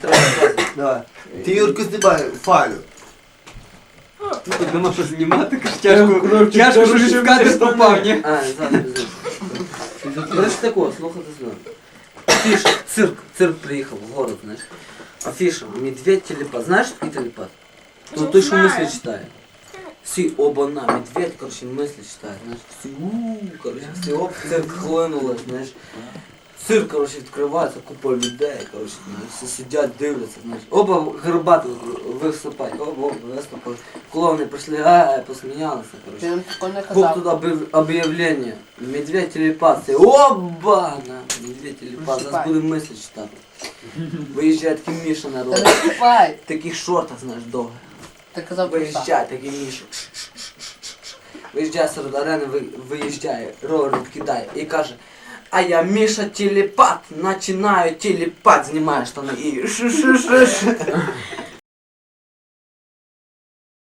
треба сказати. Давай. Ти Юрку знімай файлю. Тут нема що знімати, каже, тяжко, тяжко, що він в кадр попав, ні? А, зараз без Короче, такого, слухайте сюди. Афіша, цирк, цирк приїхав в город, знаєш. Афіша, медведь телепат. Знаєш, що такий телепат? Ну, той, що мислі читає. Всі оба-на, медведь, короче, мислі читає, знаєш. Всі, ууу, короче, всі оп, цирк хлинули, знаєш. Цирк, короче, відкривається, купа людей, короче, знаєш, всі сидять, дивляться, знаєш. Оба горбати виступають, оба, оба виступили. Клоуни прийшли, а, посміялися, короче. Ти нам такого не Хук казав. тут объяв- объявление. Медведь телепат. Оба! На, медведь телепат. Зараз Виступай. буде мислі читати. Виїжджає такий Міша Та народ. не вступай. В таких шортах, знаєш, довгих. Ти казав про Виїжджає такий Міша. Виїжджає серед арени, ви- виїжджає, ровер відкидає і каже. А я Міша телепат, начинаю телепат, знімає штани і ш-ш-ш-ш.